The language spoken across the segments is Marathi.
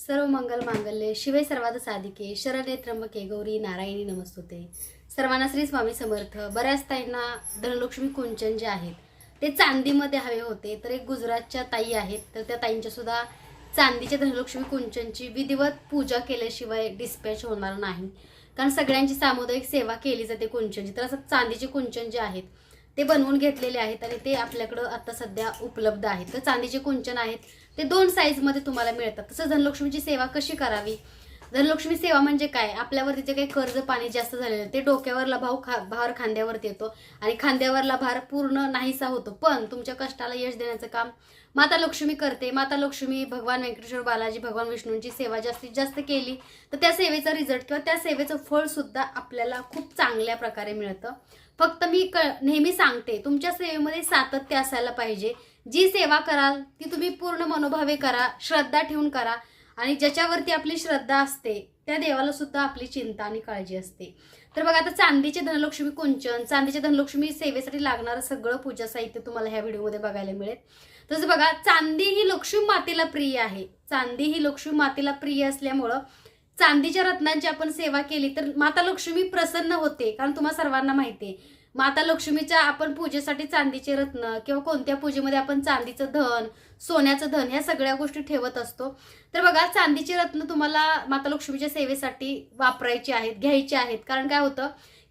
सर्व मंगल मांगल्य शिवे सर्वात साधिके शरणे त्र्यंबके गौरी नारायणी नमस्तुते. सर्वांना श्री स्वामी समर्थ. बऱ्याच ताईंना धनलक्ष्मी कुंचन जे आहेत ते चांदीमध्ये हवे होते तर एक गुजरातच्या ताई आहेत तर त्या ताईंच्या सुद्धा चांदीच्या धनलक्ष्मी कुंचनची विधिवत पूजा केल्याशिवाय डिस्पॅच होणार नाही. कारण सगळ्यांची सामुदायिक सेवा केली जाते कुंचनची. तर असं चांदीचे कुंचन जे आहेत ते बनवून घेतलेले आहेत आणि ते आपल्याकडं आता सध्या उपलब्ध आहेत. तर चांदीचे कुंचन आहेत. ते दोन साईजमध्ये तुम्हाला मिळतात. तसं धनलक्ष्मीची सेवा कशी करावी? धनलक्ष्मी सेवा म्हणजे काय? आपल्यावरती जे काही कर्ज पाणी जास्त झालेलं ते डोक्यावरला भाव खा भार खांद्यावरती येतो. आणि खांद्यावरला भार पूर्ण नाहीसा होतो. पण तुमच्या कष्टाला यश देण्याचं काम माता लक्ष्मी करते. माता लक्ष्मी भगवान व्यंकटेश्वर बालाजी भगवान विष्णूंची सेवा जास्तीत जास्त केली तर त्या सेवेचा रिझल्ट किंवा त्या सेवेचं फळ सुद्धा आपल्याला खूप चांगल्या प्रकारे मिळतं. फक्त मी क नेहमी सांगते तुमच्या सेवेमध्ये सातत्य असायला पाहिजे. जी सेवा कराल ती तुम्ही पूर्ण मनोभावे करा श्रद्धा ठेवून करा. आणि ज्याच्यावरती आपली श्रद्धा असते त्या देवाला सुद्धा आपली चिंता आणि काळजी असते. तर बघा आता चांदीचे धनलक्ष्मी कुंचन चांदीच्या धनलक्ष्मी सेवेसाठी लागणारं सगळं पूजा साहित्य तुम्हाला ह्या व्हिडिओमध्ये बघायला मिळेल. तसं बघा चांदी ही लक्ष्मी मातेला प्रिय आहे. चांदी ही लक्ष्मी मातेला प्रिय असल्यामुळं चांदीच्या रत्नांची आपण सेवा केली तर माता लक्ष्मी प्रसन्न होते कारण तुम्हाला सर्वांना माहिती आहे. माता लक्ष्मीच्या आपण पूजेसाठी चांदीचे रत्न किंवा कोणत्या पूजेमध्ये आपण चांदीचं धन सोन्याचं धन ह्या सगळ्या गोष्टी ठेवत असतो. तर बघा चांदीचे रत्न तुम्हाला माता लक्ष्मीच्या सेवेसाठी वापरायचे आहेत घ्यायचे आहेत. कारण काय होतं?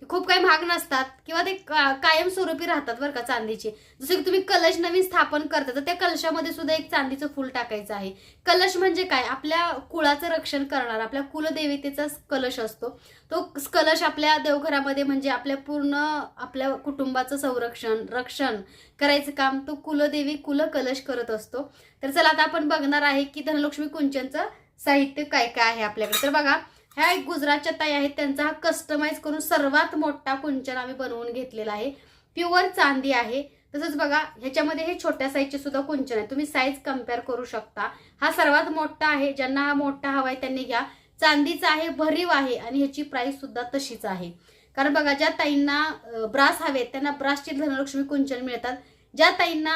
खूप काही महाग नसतात किंवा ते का- कायमस्वरूपी राहतात बरं का चांदीचे. जसं की तुम्ही कलश नवीन स्थापन करता तर त्या कलशामध्ये सुद्धा एक चांदीचं फूल टाकायचं आहे. कलश म्हणजे काय? आपल्या कुळाचं रक्षण करणार आपल्या कुलदेवतेचा कलश असतो. तो कलश आपल्या देवघरामध्ये म्हणजे आपल्या पूर्ण आपल्या कुटुंबाचं संरक्षण रक्षण करायचं काम तो कुलदेवी कुल कलश करत असतो. तर चला आता आपण बघणार आहे की धनलक्ष्मी कुंचनचं साहित्य काय काय आहे आपल्याकडे. तर बघा ह्या एक गुजरातच्या ताई आहेत त्यांचा हा कस्टमाइज करून सर्वात मोठा कुंचन आम्ही बनवून घेतलेला आहे. प्युअर चांदी आहे. तसंच बघा ह्याच्यामध्ये हे छोट्या साईजचे सुद्धा कुंचन आहे. तुम्ही साईज कंपेअर करू शकता. हा सर्वात मोठा आहे. ज्यांना हा मोठा हवा आहे त्यांनी घ्या. चांदीचा आहे भरीव आहे आणि ह्याची प्राइस सुद्धा तशीच आहे. कारण बघा ज्या ताईंना ब्रास हवेत त्यांना ब्रासचे धनलक्ष्मी कुंचन मिळतात. ज्या ताईंना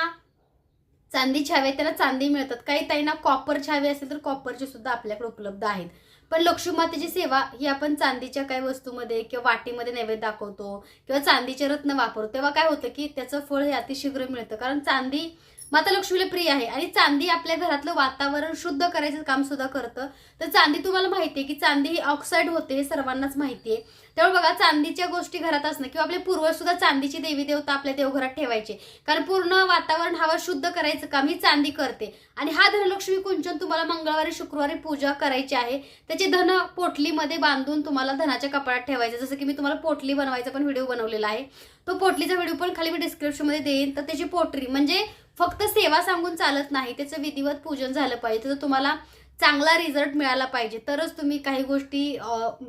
चांदीचे हवे त्यांना चांदी मिळतात. काही ताईंना कॉपरचे हवे असेल तर कॉपरचे सुद्धा आपल्याकडे उपलब्ध आहेत. पण लक्ष्मी मातेची सेवा ही आपण चांदीच्या काही वस्तूमध्ये किंवा वाटीमध्ये नैवेद्य दाखवतो किंवा चांदीचे रत्न वापरतो. तेव्हा काय होतं की त्याचं फळ हे अतिशीघ्र मिळतं. कारण चांदी माता लक्ष्मीला प्रिय आहे. आणि चांदी आपल्या घरातलं वातावरण शुद्ध करायचं काम सुद्धा करतं. तर चांदी तुम्हाला माहिती आहे की चांदी ही ऑक्साईड होते हे सर्वांनाच माहिती आहे. त्यामुळे बघा चांदीच्या गोष्टी घरात असणं किंवा आपले पूर्वज सुद्धा चांदीची देवी देवता आपल्या देवघरात ठेवायचे. कारण पूर्ण वातावरण हवा शुद्ध करायचं काम ही चांदी करते. आणि हा धनलक्ष्मी कुंचन तुम्हाला मंगळवारी शुक्रवारी पूजा करायची आहे. त्याची धन पोटलीमध्ये बांधून तुम्हाला धनाच्या कपाळात ठेवायचं. जसं की मी तुम्हाला पोटली बनवायचा पण व्हिडिओ बनवलेला आहे. तो पोटलीचा व्हिडिओ पण खाली मी डिस्क्रिप्शनमध्ये देईन. तर त्याची पोटरी म्हणजे फक्त सेवा सांगून चालत नाही त्याचं विधिवत पूजन झालं पाहिजे तर तुम्हाला चांगला रिझल्ट मिळाला पाहिजे. तरच तुम्ही काही गोष्टी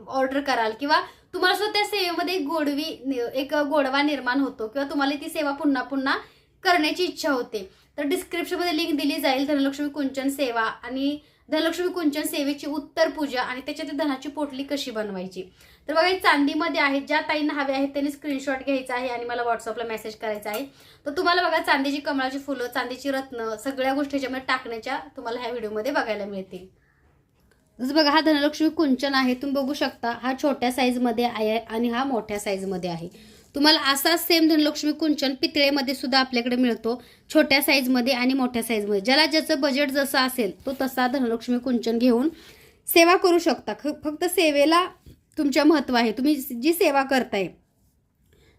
ऑर्डर कराल किंवा तुम्हाला सुद्धा त्या सेवेमध्ये गोडवी नि- एक गोडवा निर्माण होतो किंवा तुम्हाला ती सेवा पुन्हा पुन्हा करण्याची इच्छा होते. तर डिस्क्रिप्शनमध्ये लिंक दिली जाईल. धनलक्ष्मी कुंचन सेवा आणि धनलक्ष्मी कुंचन सेवेची उत्तर पूजा आणि त्याच्यात धनाची पोटली कशी बनवायची? तर बघा चांदीमध्ये आहेत ज्या ताईंना हवे आहेत त्यांनी स्क्रीनशॉट घ्यायचा आहे आणि मला व्हॉट्सअपला मेसेज करायचा आहे. तर तुम्हाला बघा चांदीची कमळाची फुलं चांदीची रत्न सगळ्या गोष्टी ह्याच्यामध्ये टाकण्याच्या तुम्हाला ह्या व्हिडिओमध्ये बघायला मिळतील. जसं बघा हा धनलक्ष्मी कुंचन आहे तुम्ही बघू शकता हा छोट्या साईजमध्ये आहे आणि हा मोठ्या साईजमध्ये आहे. तुम्हाला असा सेम धनलक्ष्मी कुंचन पितळेमध्ये सुद्धा आपल्याकडे मिळतो. छोट्या साईजमध्ये आणि मोठ्या साईजमध्ये ज्याला ज्याचं बजेट जसं असेल तो तसा धनलक्ष्मी कुंचन घेऊन सेवा करू शकता. ख- फक्त सेवेला तुमच्या महत्त्व आहे. तुम्ही जी सेवा करताय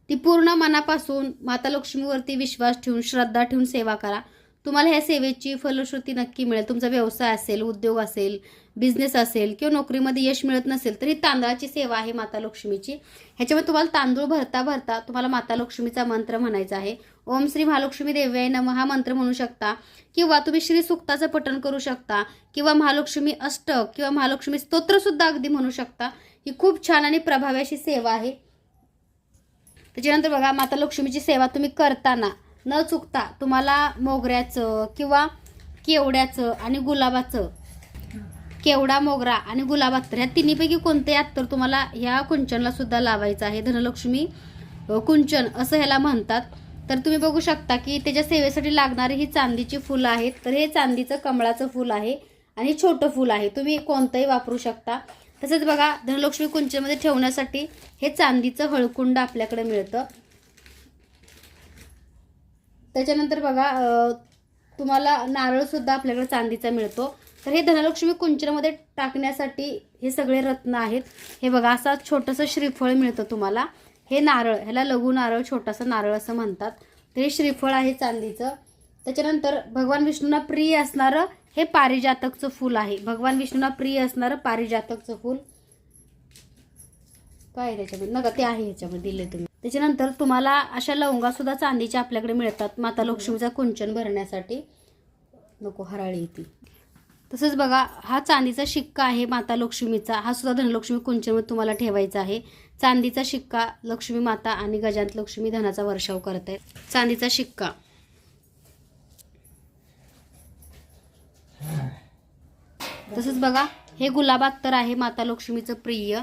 ती पूर्ण मनापासून माता लक्ष्मीवरती विश्वास ठेवून श्रद्धा ठेवून सेवा करा. तुम्हाला ह्या सेवेची फलश्रुती नक्की मिळेल. तुमचा व्यवसाय असेल उद्योग असेल बिझनेस असेल किंवा नोकरीमध्ये यश मिळत नसेल तरी तांदळाची सेवा आहे माता लक्ष्मीची. ह्याच्यामध्ये तुम्हाला तांदूळ भरता भरता तुम्हाला माता लक्ष्मीचा मंत्र म्हणायचा आहे. ओम श्री महालक्ष्मी देव्याय नम हा मंत्र म्हणू शकता. किंवा तुम्ही श्री सुक्ताचं पठण करू शकता. किंवा महालक्ष्मी अष्टक किंवा महालक्ष्मी स्तोत्रसुद्धा अगदी म्हणू शकता. ही खूप छान आणि प्रभावी अशी सेवा आहे. त्याच्यानंतर बघा माता लक्ष्मीची सेवा तुम्ही करताना न चुकता तुम्हाला मोगऱ्याचं किंवा केवड्याचं आणि गुलाबाचं केवडा मोगरा आणि गुलाबात्तर ह्या तिन्हीपैकी कोणते अत्तर तुम्हाला ह्या कुंचनला सुद्धा लावायचं आहे. धनलक्ष्मी कुंचन असं ह्याला म्हणतात. तर तुम्ही बघू शकता की त्याच्या सेवेसाठी लागणारी ही चांदीची फुलं आहेत. तर हे चांदीचं कमळाचं फुल आहे आणि छोटं फूल आहे. तुम्ही कोणतंही वापरू शकता. तसंच बघा धनलक्ष्मी कुंचनमध्ये ठेवण्यासाठी हे चांदीचं हळकुंड आपल्याकडे मिळतं. त्याच्यानंतर बघा तुम्हाला नारळसुद्धा आपल्याकडे चांदीचा मिळतो. तर हे धनलक्ष्मी कुंचनमध्ये टाकण्यासाठी हे सगळे रत्न आहेत. हे बघा असा छोटंसं श्रीफळ मिळतं तुम्हाला. हे नारळ ह्याला लघु नारळ छोटासा नारळ असं म्हणतात. तर हे श्रीफळ आहे चांदीचं. त्याच्यानंतर भगवान विष्णूंना प्रिय असणारं हे पारिजातकचं फूल आहे. भगवान विष्णूंना प्रिय असणारं पारिजातकचं फूल. काय आहे त्याच्यामध्ये? नका ते आहे ह्याच्यामध्ये दिले तुम्ही. त्याच्यानंतर तुम्हाला अशा लवंगा सुद्धा चांदीच्या आपल्याकडे मिळतात. माता लक्ष्मीचा कुंचन भरण्यासाठी. नको हराळी येते तसंच बघा हा चांदीचा शिक्का आहे माता लक्ष्मीचा. हा सुद्धा धनलक्ष्मी कुंचनमध्ये तुम्हाला ठेवायचा आहे. चांदीचा शिक्का लक्ष्मी माता आणि गजांत लक्ष्मी धनाचा वर्षाव करत आहेत चांदीचा शिक्का. तसंच बघा हे गुलाबात तर आहे माता लक्ष्मीचं प्रिय.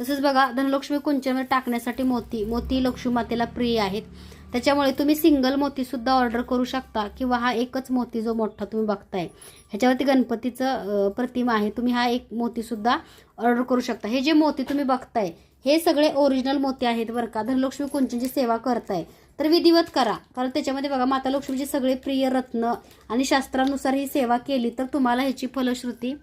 तसंच बघा धनलक्ष्मी कुंचनवर टाकण्यासाठी मोती. मोती लक्ष्मी मातेला प्रिय आहेत. त्याच्यामुळे तुम्ही सिंगल मोती सुद्धा ऑर्डर करू शकता किंवा हा एकच मोती जो मोठा तुम्ही बघताय. ह्याच्यावरती गणपतीचं प्रतिमा आहे. तुम्ही हा एक मोती सुद्धा ऑर्डर करू शकता. हे जे मोती तुम्ही बघताय हे सगळे ओरिजिनल मोती आहेत बरं का. धनलक्ष्मी कुंचनची सेवा करताय. तर विधिवत करा. कारण त्याच्यामध्ये बघा माता लक्ष्मीचे सगळे प्रिय रत्न आणि शास्त्रानुसार ही सेवा केली तर तुम्हाला ह्याची फलश्रुती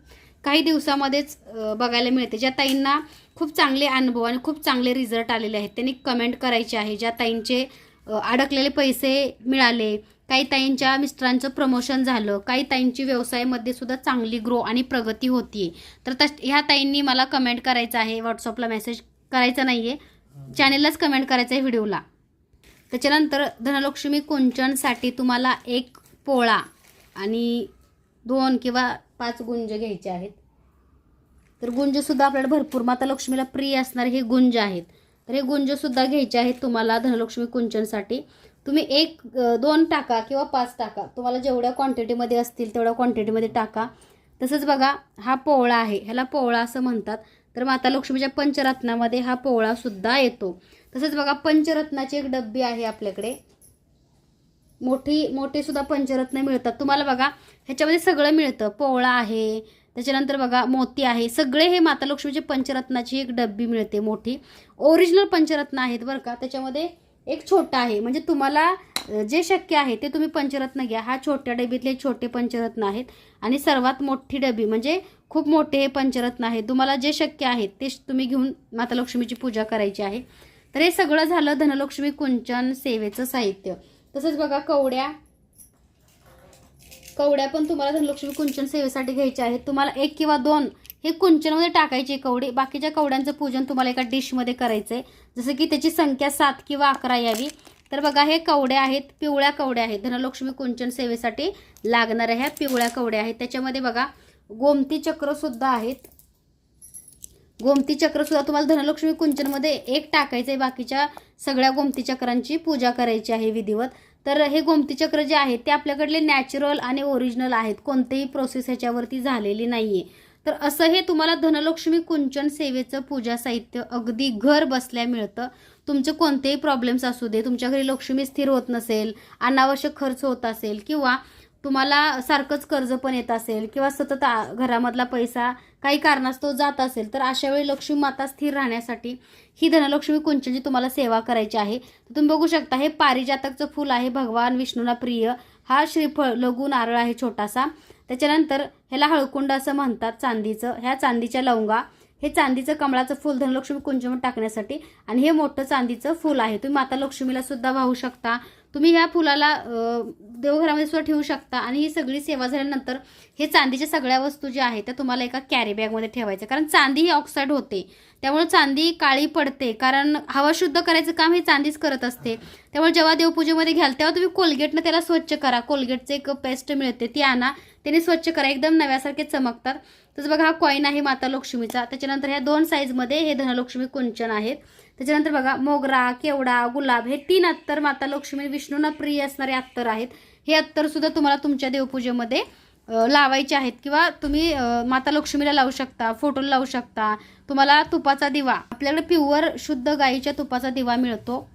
काही दिवसामध्येच बघायला मिळते. ज्या ताईंना खूप चांगले अनुभव आणि खूप चांगले रिझल्ट आलेले आहेत त्यांनी कमेंट करायचे आहे. ज्या ताईंचे अडकलेले पैसे मिळाले काही ताईंच्या मिस्टरांचं प्रमोशन झालं काही ताईंची व्यवसायामध्ये सुद्धा चांगली ग्रो आणि प्रगती होतीये. तर तश ह्या ताईंनी मला कमेंट करायचं आहे. व्हॉट्सअपला मेसेज करायचा नाही आहे चॅनेललाच कमेंट करायचं आहे व्हिडिओला. त्याच्यानंतर धनलक्ष्मी कुंचनसाठी तुम्हाला एक पोळा आणि दोन किंवा पाच गुंज घ्यायचे आहेत. तर गुंजसुद्धा आपल्याला भरपूर माता लक्ष्मीला प्रिय असणारे हे गुंज आहेत. तर हे गुंजसुद्धा घ्यायचे आहेत तुम्हाला धनलक्ष्मी कुंचनसाठी. तुम्ही एक दोन टाका किंवा पाच टाका. तुम्हाला जेवढ्या क्वांटिटीमध्ये असतील तेवढ्या क्वांटिटीमध्ये टाका. तसंच बघा हा पोवळा आहे. ह्याला पोवळा असं म्हणतात. तर माता लक्ष्मीच्या पंचरत्नामध्ये हा पोवळासुद्धा येतो. तसंच बघा पंचरत्नाची एक डब्बी आहे आपल्याकडे. मोठी मोठीसुद्धा पंचरत्न मिळतात. तुम्हाला बघा ह्याच्यामध्ये सगळं मिळतं. पोवळा आहे त्याच्यानंतर बघा मोती आहे. सगळे हे माता लक्ष्मीचे पंचरत्नाची एक डब्बी मिळते मोठी. ओरिजिनल पंचरत्न आहेत बरं का. त्याच्यामध्ये एक छोटा आहे. म्हणजे तुम्हाला जे शक्य आहे ते तुम्ही पंचरत्न घ्या. हा छोट्या डबीतले छोटे पंचरत्न आहेत. आणि सर्वात मोठी डबी म्हणजे खूप मोठे हे पंचरत्न आहेत. तुम्हाला जे शक्य आहे ते तुम्ही घेऊन माता लक्ष्मीची पूजा करायची आहे. तर हे सगळं झालं धनलक्ष्मी कुंचन सेवेचं साहित्य. तसंच बघा कवड्या कवड्या पण तुम्हाला धनलक्ष्मी कुंचन सेवेसाठी घ्यायच्या आहेत. तुम्हाला एक किंवा दोन हे कुंचनमध्ये टाकायचे कवडे. बाकीच्या कवड्यांचं पूजन तुम्हाला एका डिशमध्ये करायचं आहे जसं की त्याची संख्या सात किंवा अकरा यावी. तर बघा हे कवड्या आहेत पिवळ्या कवड्या आहेत. धनलक्ष्मी कुंचन सेवेसाठी लागणाऱ्या ह्या पिवळ्या कवड्या आहेत. त्याच्यामध्ये बघा गोमती चक्रसुद्धा आहेत. गोमती चक्रसुद्धा तुम्हाला धनलक्ष्मी कुंचनमध्ये एक टाकायचं आहे बाकीच्या सगळ्या गोमती चक्रांची पूजा करायची आहे विधिवत. तर हे गोमती चक्र जे आहेत ते आपल्याकडले नॅचरल आणि ओरिजिनल आहेत. कोणतेही प्रोसेस ह्याच्यावरती झालेली नाही आहे तर असं हे तुम्हाला धनलक्ष्मी कुंचन सेवेचं पूजा साहित्य अगदी घर बसल्या मिळतं. तुमचे कोणतेही प्रॉब्लेम्स असू दे तुमच्या घरी लक्ष्मी स्थिर होत नसेल अनावश्यक खर्च होत असेल किंवा तुम्हाला सारखंच कर्ज पण येत असेल किंवा सतत घरामधला पैसा काही कारणास्तव जात असेल तर अशा वेळी लक्ष्मी माता स्थिर राहण्यासाठी ही धनलक्ष्मी कुंचनची तुम्हाला सेवा करायची आहे. तर तुम्ही बघू शकता हे पारिजातकचं फूल आहे भगवान विष्णूला प्रिय. हा श्रीफळ लघु नारळ आहे छोटासा. त्याच्यानंतर ह्याला हळकुंड असं म्हणतात चांदीचं. ह्या चांदीच्या लवंगा हे चांदीचं कमळाचं फूल धनलक्ष्मी कुंचमध्ये टाकण्यासाठी. आणि हे मोठं चांदीचं फूल आहे. तुम्ही माता लक्ष्मीला सुद्धा वाहू शकता. तुम्ही ह्या फुलाला देवघरामध्ये सुद्धा ठेवू शकता. आणि ही सगळी सेवा झाल्यानंतर हे चांदीच्या सगळ्या वस्तू ज्या आहेत त्या तुम्हाला एका कॅरी बॅगमध्ये ठेवायच्या. कारण चांदी ही ऑक्साईड होते. त्यामुळे चांदी काळी पडते. कारण हवा शुद्ध करायचं काम हे चांदीच करत असते. त्यामुळे जेव्हा देवपूजेमध्ये घ्याल तेव्हा तुम्ही कोलगेटनं त्याला स्वच्छ करा. कोलगेटचं एक पेस्ट मिळते. ती आणा. त्याने स्वच्छ करा. एकदम नव्यासारखे चमकतात. तसं बघा हा कॉईन आहे माता लक्ष्मीचा. त्याच्यानंतर ह्या दोन साईजमध्ये हे धनलक्ष्मी कुंचन आहेत. त्याच्यानंतर बघा मोगरा केवडा गुलाब हे तीन अत्तर माता लक्ष्मी विष्णूंना प्रिय असणारे अत्तर आहेत. हे अत्तर सुद्धा तुम्हाला तुमच्या देवपूजेमध्ये लावायचे आहेत किंवा तुम्ही माता लक्ष्मीला लावू शकता फोटोला लावू शकता. तुम्हाला तुपाचा दिवा आपल्याकडे प्युअर शुद्ध गाईच्या तुपाचा दिवा मिळतो.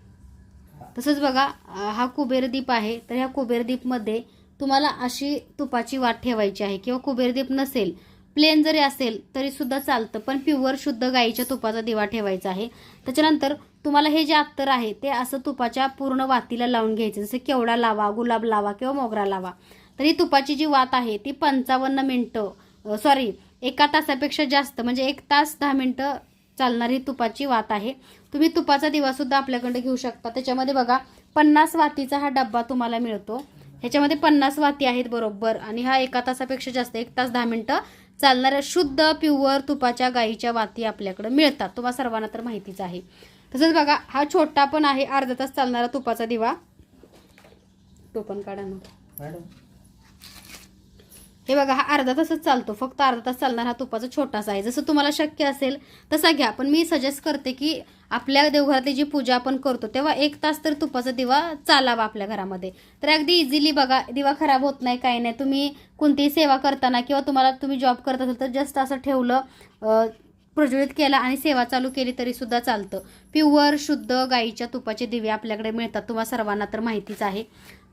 तसंच बघा हा कुबेर दीप आहे. तर ह्या कुबेर दीपमध्ये तुम्हाला अशी तुपाची वाट ठेवायची आहे किंवा कुबेरदीप नसेल प्लेन जरी असेल तरीसुद्धा चालतं. पण प्युअर शुद्ध गाईच्या तुपाचा दिवा ठेवायचा आहे. त्याच्यानंतर तुम्हाला हे जे अत्तर आहे ते असं तुपाच्या पूर्ण वातीला लावून घ्यायचं. जसं केवडा लावा गुलाब लावा किंवा मोगरा लावा. तर ही तुपाची जी वात आहे ती पंचावन्न मिनटं सॉरी एका तासापेक्षा जास्त म्हणजे एक तास दहा मिनटं चालणारी तुपाची वात आहे. तुम्ही तुपाचा दिवासुद्धा आपल्याकडे घेऊ शकता. त्याच्यामध्ये बघा पन्नास वातीचा हा डब्बा तुम्हाला मिळतो. ह्याच्यामध्ये पन्नास वाती आहेत बरोबर. आणि हा एका तासापेक्षा जास्त एक तास दहा मिनटं चालणाऱ्या शुद्ध प्युअर तुपाच्या गाईच्या वाती आपल्याकडे मिळतात. तुम्हाला सर्वांना तर माहितीच आहे. तसंच बघा हा छोटा पण आहे अर्धा तास चालणारा तुपाचा दिवा. तो पण काढा ना मॅडम. हे बघा हा अर्धा तासच चालतो. फक्त अर्धा तास चालणार हा तुपाचा छोटासा आहे. जसं तुम्हाला शक्य असेल तसा घ्या. पण मी सजेस्ट करते की आपल्या देवघरातली जी पूजा आपण करतो तेव्हा एक तास तर तुपाचा दिवा चालावा आपल्या घरामध्ये. तर अगदी इझिली बघा दिवा खराब होत नाही काही नाही. तुम्ही कोणतीही सेवा करताना किंवा तुम्हाला तुम्ही जॉब करत असाल तर जस्ट असं ठेवलं प्रज्वलित केला आणि सेवा चालू केली तरी सुद्धा चालतं. प्युअर शुद्ध गाईच्या तुपाचे दिवे आपल्याकडे मिळतात. तुम्हाला सर्वांना तर माहितीच आहे.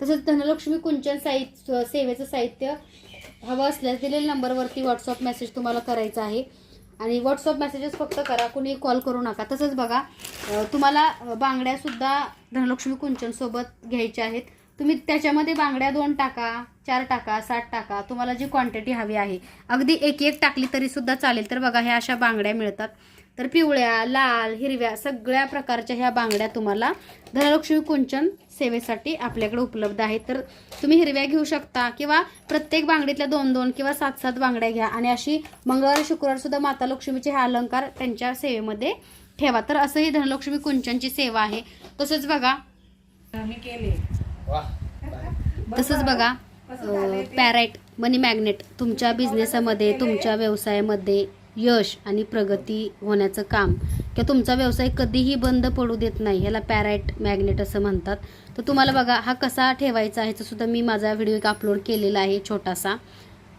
तसंच धनलक्ष्मी कुंचन साहित्य सेवेचं साहित्य हवं असल्यास दिलेल्या नंबरवरती व्हॉट्सअप मेसेज तुम्हाला करायचा आहे. आणि व्हॉट्सअप मेसेजेस फक्त करा कुणी कॉल करू नका. तसंच बघा तुम्हाला बांगड्यासुद्धा धनलक्ष्मी कुंचनसोबत घ्यायच्या आहेत. तुम्ही त्याच्यामध्ये बांगड्या दोन टाका चार टाका सात टाका. तुम्हाला जी क्वांटिटी हवी आहे. अगदी एक एक टाकली तरीसुद्धा चालेल. तर बघा ह्या अशा बांगड्या मिळतात. तर पिवळ्या लाल हिरव्या सगळ्या प्रकारच्या ह्या बांगड्या तुम्हाला धनलक्ष्मी कुंचन सेवेसाठी आपल्याकडे उपलब्ध आहेत. तर तुम्ही हिरव्या घेऊ शकता किंवा प्रत्येक बांगडीतल्या दोन दोन किंवा सात सात बांगड्या घ्या. आणि अशी मंगळवार शुक्रवार सुद्धा माता लक्ष्मीचे हे अलंकार त्यांच्या सेवेमध्ये ठेवा. तर असं ही धनलक्ष्मी कुंचनची सेवा आहे. तसंच बघा. मी केले. वा तसंच बघा. पॅराईट मनी मॅग्नेट तुमच्या बिझनेसमध्ये तुमच्या व्यवसायामध्ये यश आणि प्रगती होण्याचं काम. किंवा तुमचा व्यवसाय कधीही बंद पडू देत नाही. ह्याला पॅराईट मॅग्नेट असं म्हणतात. तर तुम्हाला बघा हा कसा ठेवायचा ह्याचं सुद्धा मी माझा व्हिडिओ एक अपलोड केलेला आहे छोटासा.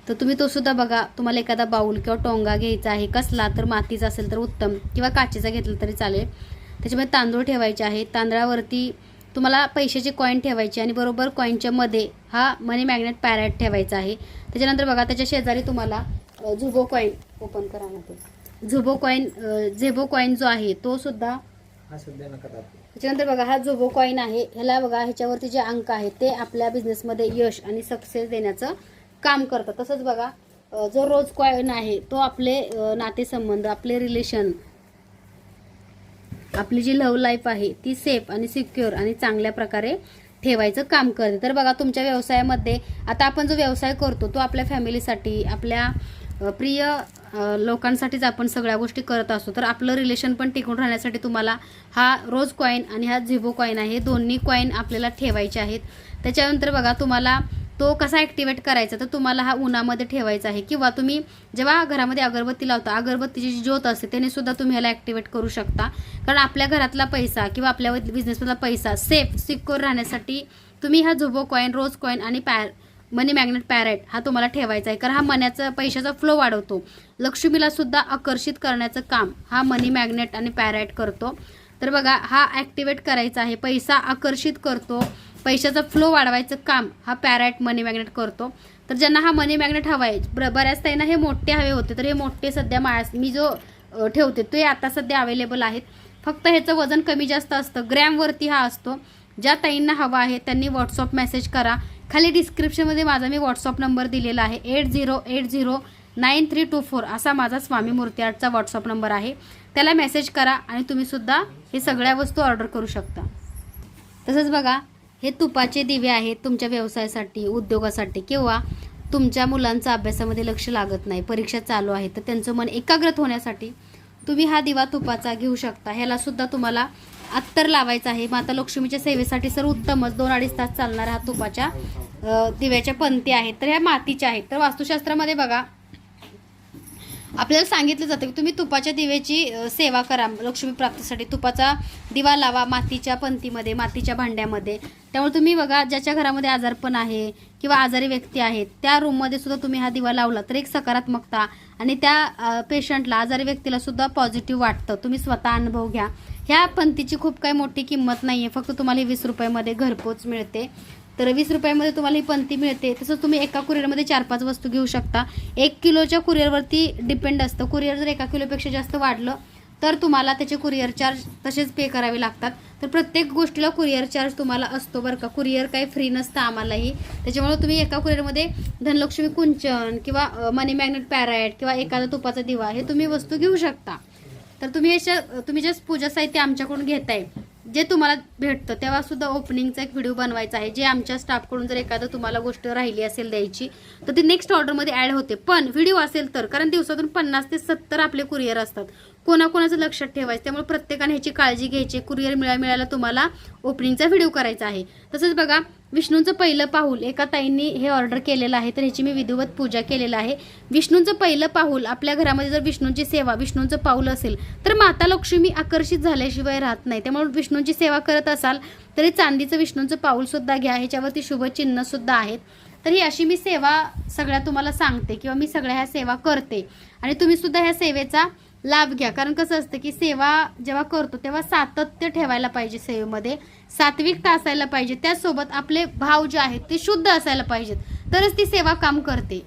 तर तुम्ही तो सुद्धा बघा तुम्हाला एखादा बाऊल किंवा टोंगा घ्यायचा आहे कसला तर मातीचा असेल तर उत्तम किंवा काचेचा घेतला तरी चालेल. त्याच्यामध्ये तांदूळ ठेवायचे आहे तांदळावरती तुम्हाला पैशाचे कॉईन ठेवायचे आणि बरोबर कॉईनच्या मध्ये हा मनी मॅग्नेट पॅरेट ठेवायचा आहे. त्याच्यानंतर बघा त्याच्या शेजारी तुम्हाला झुबो कॉईन ओपन करा ना ते. झुबो कॉईन झेबो कॉईन जो आहे तो सुद्धा त्याच्यानंतर बघा हा जो कॉईन आहे ह्याला बघा ह्याच्यावरती जे अंक आहेत ते आपल्या बिझनेसमध्ये यश आणि सक्सेस देण्याचं काम करतं तसंच बघा जो रोज कॉईन आहे तो आपले नातेसंबंध आपले रिलेशन आपली जी लव्ह लाईफ आहे ती सेफ आणि सिक्युअर आणि चांगल्या प्रकारे ठेवायचं काम करते. तर बघा तुमच्या व्यवसायामध्ये आता आपण जो व्यवसाय करतो तो आपल्या फॅमिलीसाठी आपल्या प्रिय लोकांसाठीच आपण सगळ्या गोष्टी करत असतो. तर आपलं रिलेशन पण टिकून राहण्यासाठी तुम्हाला हा रोज कॉईन आणि हा झिबो कॉईन आहे दोन्ही कॉईन आपल्याला ठेवायचे आहेत. त्याच्यानंतर बघा तुम्हाला तो कसा ॲक्टिवेट करायचा तर तुम्हाला हा उन्हामध्ये ठेवायचा आहे. किंवा तुम्ही जेव्हा घरामध्ये अगरबत्ती लावता अगरबत्तीची जी ज्योत असते त्याने सुद्धा तुम्ही ह्याला ॲक्टिवेट करू शकता. कारण आपल्या घरातला पैसा किंवा आपल्या बिझनेसमधला पैसा सेफ सिक्युअर राहण्यासाठी तुम्ही हा झोबो कॉईन रोज कॉईन आणि पॅ मनी मॅग्नेट पॅरेट हा तुम्हाला ठेवायचा आहे. कारण हा मन्याचा पैशाचा फ्लो वाढवतो. लक्ष्मीला सुद्धा आकर्षित करण्याचं काम हा मनी मॅग्नेट आणि पॅरेट करतो. तर बघा हा ॲक्टिवेट करायचा आहे. पैसा आकर्षित करतो. पैशाचा फ्लो वाढवायचं काम हा पॅरेट मनी मॅग्नेट करतो. तर ज्यांना हा मनी मॅग्नेट हवा आहे बऱ्याच त्यांना हे मोठे हवे होते. तर हे मोठे सध्या माळस मी जो ठेवते ते आता सध्या अवेलेबल आहेत. फक्त ह्याचं वजन कमी जास्त असतं. ग्रॅमवरती हा असतो. ज्या ताईंना हवा आहे त्यांनी व्हॉट्सअप मेसेज करा. खाली डिस्क्रिप्शनमध्ये माझा मी व्हॉट्सअप नंबर दिलेला आहे. Eight zero eight zero nine three two four असा माझा स्वामी मूर्ती आर्टचा व्हॉट्सअप नंबर आहे. त्याला मेसेज करा आणि तुम्हीसुद्धा हे सगळ्या वस्तू ऑर्डर करू शकता. तसंच बघा हे तुपाचे दिवे आहेत तुमच्या व्यवसायासाठी उद्योगासाठी किंवा तुमच्या मुलांचा अभ्यासामध्ये लक्ष लागत नाही परीक्षा चालू आहे तर त्यांचं मन एकाग्रत होण्यासाठी तुम्ही हा दिवा तुपाचा घेऊ शकता. ह्यालासुद्धा तुम्हाला अत्तर लावायचं आहे. माता लक्ष्मीच्या सेवेसाठी सर उत्तमच दोन अडीच तास चालणारा हा तुपाच्या दिव्याच्या पंथी आहेत. तर ह्या मातीच्या आहेत. तर वास्तुशास्त्रामध्ये बघा आपल्याला सांगितलं जातं की तुम्ही तुपाच्या दिव्याची सेवा करा. लक्ष्मी प्राप्तीसाठी तुपाचा दिवा लावा मातीच्या पंथीमध्ये मातीच्या भांड्यामध्ये. त्यामुळे तुम्ही बघा ज्याच्या घरामध्ये आजारपण आहे किंवा आजारी व्यक्ती आहेत त्या रूममध्ये सुद्धा तुम्ही हा दिवा लावला तर एक सकारात्मकता आणि त्या पेशंटला आजारी व्यक्तीला सुद्धा पॉझिटिव्ह वाटतं. तुम्ही स्वतः अनुभव घ्या. ह्या पंथीची खूप काही मोठी किंमत नाही आहे फक्त तुम्हाला ही वीस रुपयामध्ये घरपोच मिळते. तर वीस रुपयामध्ये तुम्हाला ही पंती मिळते. तसंच तुम्ही एका कुरिअरमध्ये चार पाच वस्तू घेऊ शकता. एक किलोच्या कुरिअरवरती डिपेंड असतं. कुरिअर जर एका किलोपेक्षा जास्त वाढलं तर तुम्हाला त्याचे कुरिअर चार्ज तसेच पे करावे लागतात. तर प्रत्येक गोष्टीला कुरिअर चार्ज तुम्हाला असतो बरं का. कुरिअर काही फ्री नसतं आम्हालाही. त्याच्यामुळे तुम्ही एका कुरिअरमध्ये धनलक्ष्मी कुंचन किंवा मनी मॅग्नेट पॅरायट किंवा एखादा तुपाचा दिवा हे तुम्ही वस्तू घेऊ शकता. तर तुम्ही याच्या तुम्ही जे पूजा साहित्य आमच्याकडून घेताय जे तुम्हाला भेटतं तेव्हा सुद्धा ओपनिंगचा एक व्हिडिओ बनवायचा आहे जे आमच्या स्टाफकडून जर एखादं तुम्हाला गोष्ट राहिली असेल द्यायची तर ती नेक्स्ट ऑर्डरमध्ये ॲड होते. पण व्हिडिओ असेल तर कारण दिवसातून पन्नास ते सत्तर आपले कुरिअर असतात. कोणाकोणाचं लक्षात ठेवायचं त्यामुळे प्रत्येकाने ह्याची काळजी घ्यायची. कुरिअर मिळा मिळायला तुम्हाला ओपनिंगचा व्हिडिओ करायचा आहे. तसंच बघा विष्णूंचं पहिलं पाऊल एका ताईंनी हे ऑर्डर केलेलं आहे तर ह्याची मी विधिवत पूजा केलेलं आहे. विष्णूंचं पहिलं पाऊल आपल्या घरामध्ये जर विष्णूंची सेवा विष्णूंचं पाऊल असेल तर माता लक्ष्मी आकर्षित झाल्याशिवाय राहत नाही. त्यामुळे विष्णूंची सेवा करत असाल तरी चांदीचं विष्णूंचं पाऊलसुद्धा घ्या. ह्याच्यावरती शुभचिन्हसुद्धा आहेत. तर ही अशी मी सेवा सगळ्या तुम्हाला सांगते किंवा मी सगळ्या ह्या सेवा करते. आणि तुम्हीसुद्धा ह्या सेवेचा लाभ घ्या. कारण कसं असतं की सेवा जेव्हा करतो तेव्हा सातत्य ठेवायला पाहिजे सेवेमध्ये. सात्विकता असायला पाहिजे. त्याचसोबत आपले भाव जे आहेत ते शुद्ध असायला पाहिजेत. तरच ती सेवा काम करते.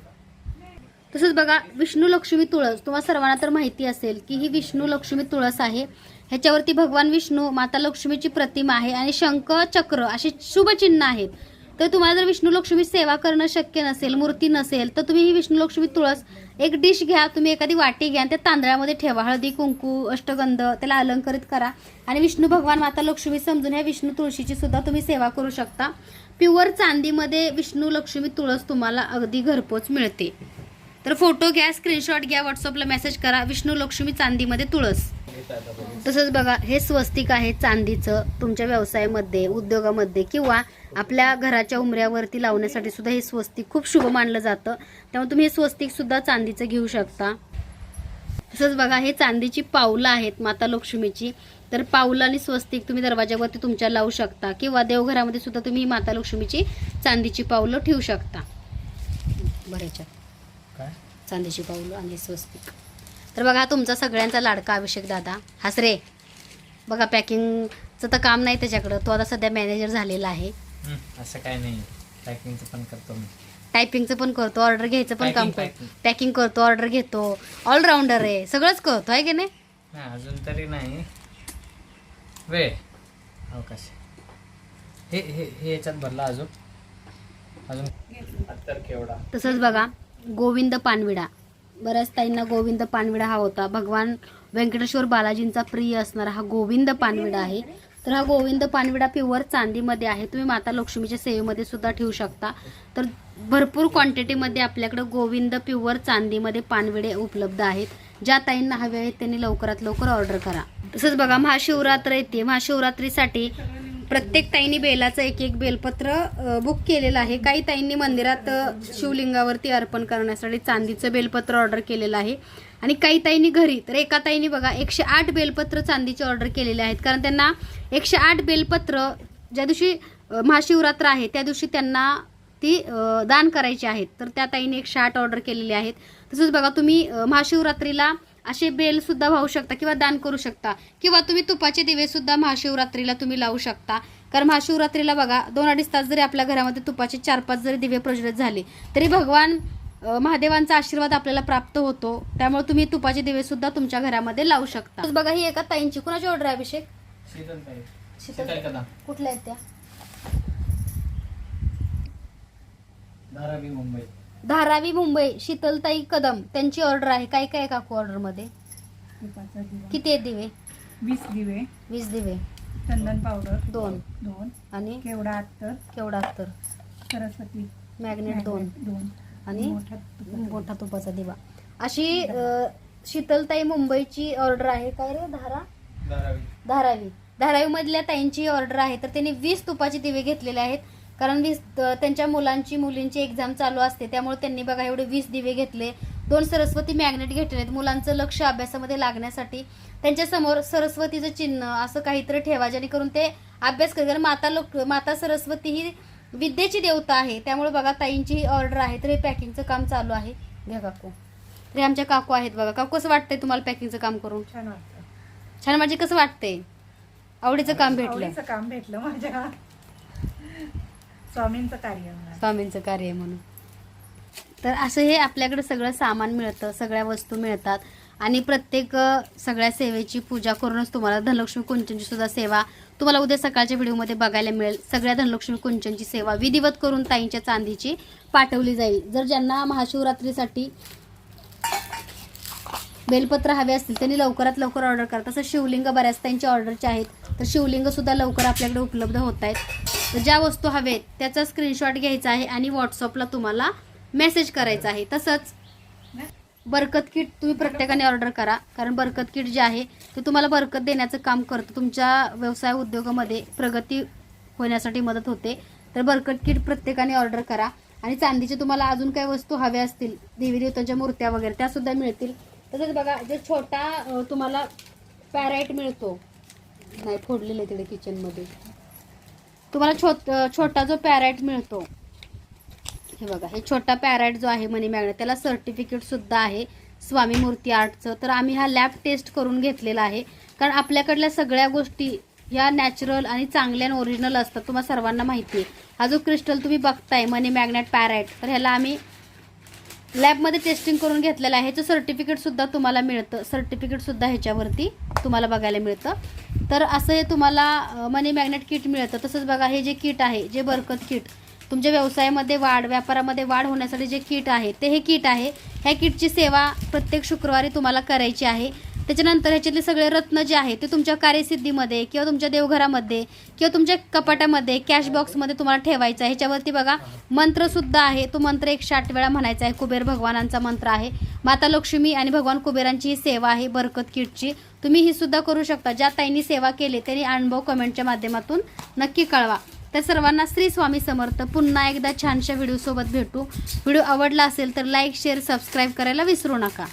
तसंच बघा विष्णू लक्ष्मी तुळस. तुम्हाला सर्वांना तर माहिती असेल की ही विष्णू लक्ष्मी तुळस आहे. ह्याच्यावरती भगवान विष्णू माता लक्ष्मीची प्रतिमा आहे आणि शंख चक्र असे शुभचिन्ह आहेत. तर तुम्हाला जर विष्णू लक्ष्मी सेवा करणं शक्य नसेल मूर्ती नसेल तर तुम्ही ही विष्णू लक्ष्मी तुळस एक डिश घ्या. तुम्ही एखादी वाटी घ्या आणि त्या तांदळामध्ये ठेवा. हळदी कुंकू अष्टगंध त्याला अलंकरित करा. आणि विष्णू भगवान माता लक्ष्मी समजून ह्या विष्णू तुळशीची सुद्धा तुम्ही सेवा करू शकता. प्युअर चांदीमध्ये विष्णू लक्ष्मी तुळस तुम्हाला अगदी घरपोच मिळते. तर फोटो घ्या स्क्रीनशॉट घ्या व्हॉट्सअपला मेसेज करा. विष्णू लक्ष्मी चांदीमध्ये तुळस. तसंच बघा हे स्वस्तिक आहे चांदीचं तुमच्या व्यवसायामध्ये उद्योगामध्ये किंवा आपल्या घराच्या उमऱ्यावरती लावण्यासाठी सुद्धा हे स्वस्तिक खूप शुभ मानलं जातं. त्यामुळे तुम्ही हे स्वस्तिक सुद्धा चांदीचं घेऊ शकता. तसंच बघा हे चांदीची पावलं आहेत माता लक्ष्मीची. तर पावलं आणि स्वस्तिक तुम्ही दरवाजावरती तुमच्या लावू शकता किंवा देवघरामध्ये सुद्धा तुम्ही माता लक्ष्मीची चांदीची पावलं ठेवू शकता. बऱ्याच्या चांदीची पावलं आणि स्वस्तिक. तर बघा तुमचा सगळ्यांचा लाडका अभिषेक दादा. हास रे. बघा पॅकिंगचं तर काम नाही त्याच्याकडं. तो आता सध्या मॅनेजर झालेला आहे. हं, असं काय नाही. पॅकिंगचं पण करतो मी. टायपिंगचं पण करतो ऑर्डर घ्यायचं पण काम करतो. पॅकिंग करतो ऑर्डर घेतो. ऑलराऊंडर आहे. सगळंच करतो आहे की नाही? अजून तरी नाही. वेळ. अवकाश. हे हे हे याच्यात भरला अजून. अजून केवढा तसंच बघा गोविंद पानविडा. बऱ्याच ताईंना गोविंद पानविडा हा होता. भगवान व्यंकटेश्वर बालाजींचा प्रिय असणारा हा गोविंद पानविडा आहे. तर हा गोविंद पानविडा प्युअर चांदीमध्ये आहे. तुम्ही माता लक्ष्मीच्या सेवेमध्ये सुद्धा ठेवू शकता. तर भरपूर क्वांटिटीमध्ये आपल्याकडं गोविंद प्युअर चांदीमध्ये पानविडे उपलब्ध आहेत. ज्या ताईंना हवे आहेत त्यांनी लवकरात लवकर ऑर्डर करा. तसंच बघा महाशिवरात्र येते. महाशिवरात्रीसाठी प्रत्येक ताईंनी बेलाचं एक एक बेलपत्र बुक केलेलं आहे. काही ताईंनी मंदिरात शिवलिंगावरती अर्पण करण्यासाठी चांदीचं बेलपत्र ऑर्डर केलेलं आहे. आणि काही ताईंनी घरी तर एका ताईंनी बघा एकशे आठ बेलपत्र चांदीचे ऑर्डर केलेले आहेत. कारण त्यांना एकशे आठ बेलपत्र ज्या दिवशी महाशिवरात्र आहे त्या दिवशी त्यांना ती दान करायची आहेत. तर त्या ताईने एकशे आठ ऑर्डर केलेले आहेत. तसंच बघा तुम्ही महाशिवरात्रीला असे बेल सुद्धा वाहू शकता किंवा दान करू शकता. किंवा तुम्ही तुपाचे दिवे सुद्धा महाशिवरात्रीला तुम्ही लावू शकता. कारण महाशिवरात्रीला बघा दोन अडीच तास जरी आपल्या घरामध्ये तुपाचे चार पाच जरी दिवे प्रज्वलित झाले तरी भगवान महादेवांचा आशीर्वाद आपल्याला प्राप्त होतो. त्यामुळे तुम्ही तुपाचे दिवे सुद्धा तुमच्या घरामध्ये लावू शकता. बघा ही एका ताईंची कुणाची ऑर्डर आहे अभिषेक? शीतल ताई. शीतल- शीतल कदम कुठल्या आहेत त्या? धारावी मुंबई. धारावी मुंबई शीतलताई कदम त्यांची ऑर्डर आहे. काय काय काकू ऑर्डरमध्ये? तुपाचा दिवा. किती आहेत दिवे? वीस दिवे. वीस दिवे. चंदन पावडर दोन. दोन. आणि? केवडा अत्तर. केवढा तर सरस्वती. मॅग्नेट दोन. दोन. आणि? मोठा तुपाचा मोठा तुपाचा दिवा. अशी अ, शीतलताई मुंबईची ऑर्डर आहे. काय रे? धारा? धारावी. धारावी. धारावी मधल्या ताईंची ऑर्डर आहे. तर त्यांनी वीस तुपाचे दिवे घेतलेले आहेत. कारण वीस त्यांच्या मुलांची मुलींची एक्झाम चालू असते. त्यामुळे त्यांनी बघा एवढे वीस दिवे घेतले. दोन सरस्वती मॅग्नेट घेतले आहेत मुलांचं लक्ष अभ्यासामध्ये लागण्यासाठी त्यांच्यासमोर सरस्वतीचं चिन्ह असं काहीतरी ठेवा. जेणेकरून ते अभ्यास कर कारण माता लोक माता सरस्वती ही विद्येची देवता आहे. त्यामुळे बघा ताईंची ऑर्डर आहे. तर हे पॅकिंगचं काम चालू आहे. घ्या काकू. तर हे आमच्या काकू आहेत बघा. काकू कसं वाटतंय तुम्हाला पॅकिंगचं काम करून? छान वाटतं. छान. म्हणजे कसं वाटतंय? आवडीचं काम भेटलं. काम भेटलं माझ्या स्वामींचं कार्य म्हणा. स्वामींचं कार्य आहे म्हणून. तर असं हे आपल्याकडे सगळं सामान मिळतं सगळ्या वस्तू मिळतात. आणि प्रत्येक अ, सगळ्या सेवेची पूजा करूनच तुम्हाला धनलक्ष्मी कुंचनची सुद्धा सेवा तुम्हाला उद्या सकाळच्या व्हिडिओमध्ये बघायला मिळेल. सगळ्या धनलक्ष्मी कुंचनची सेवा विधिवत करून ताईंच्या चांदीची पाठवली जाईल. जर ज्यांना महाशिवरात्रीसाठी बेलपत्र हवे असतील त्यांनी लवकरात लवकर ऑर्डर करा. तसं शिवलिंग बऱ्याच त्यांची ऑर्डरचे आहेत. तर शिवलिंग सुद्धा लवकर आपल्याकडे उपलब्ध होत आहेत. ज्या वस्तू हवेत त्याचा स्क्रीनशॉट घ्यायचा आहे आणि व्हॉट्सअपला तुम्हाला मेसेज करायचा आहे. तसंच बरकत किट तुम्ही प्रत्येकाने ऑर्डर करा. कारण बरकत किट जे आहे ते तुम्हाला बरकत देण्याचं काम करतं. तुमच्या व्यवसाय उद्योगामध्ये प्रगती होण्यासाठी मदत होते. तर बरकत किट प्रत्येकाने ऑर्डर करा. आणि चांदीचे तुम्हाला अजून काही वस्तू हव्या असतील देवी देवतांच्या मूर्त्या वगैरे त्या सुद्धा मिळतील. तसंच बघा जे छोटा तुम्हाला पॅराईट मिळतो. नाही फोडलेलं आहे तिकडे किचनमध्ये तुम्हाला छोट छोटा जो पॅरेट मिळतो. हे बघा हे छोटा पॅरेट जो आहे मनी मॅग्नेट त्याला सर्टिफिकेट सुद्धा आहे स्वामी मूर्ती आर्टचं. तर आम्ही हा लॅब टेस्ट करून घेतलेला आहे. कारण आपल्याकडल्या सगळ्या गोष्टी ह्या नॅचरल आणि चांगल्या आणि ओरिजिनल असतात तुम्हाला सर्वांना माहिती आहे. हा जो क्रिस्टल तुम्ही बघताय मनी मॅग्नेट पॅरेट तर ह्याला आम्ही लॅबमध्ये टेस्टिंग करून घेतलेलं आहे. ह्याचं सर्टिफिकेटसुद्धा तुम्हाला मिळतं. सर्टिफिकेटसुद्धा ह्याच्यावरती तुम्हाला बघायला मिळतं. तर असं हे तुम्हाला मनी मॅग्नेट किट मिळतं. तसंच बघा हे जे किट आहे जे बरकत किट तुमच्या व्यवसायामध्ये वाढ व्यापारामध्ये वाढ होण्यासाठी जे किट आहे ते हे किट आहे. ह्या किटची सेवा प्रत्येक शुक्रवारी तुम्हाला करायची आहे. त्याच्यानंतर ह्याच्यातले सगळे रत्न जे आहे ते तुमच्या कार्यसिद्धीमध्ये किंवा तुमच्या देवघरामध्ये किंवा तुमच्या कपाटामध्ये कॅश बॉक्समध्ये तुम्हाला ठेवायचं आहे. ह्याच्यावरती बघा मंत्रसुद्धा आहे. तो मंत्र एकशे आठ वेळा म्हणायचा आहे. कुबेर भगवानांचा मंत्र आहे. माता लक्ष्मी आणि भगवान कुबेरांची ही सेवा आहे बरकत किटची. तुम्ही ही सुद्धा करू शकता. ज्या ताईंनी सेवा केली त्यांनी अनुभव कमेंटच्या माध्यमातून नक्की कळवा. तर सर्वांना श्री स्वामी समर्थ. पुन्हा एकदा छानशा व्हिडिओसोबत भेटू. व्हिडिओ आवडला असेल तर लाईक शेअर सबस्क्राईब करायला विसरू नका.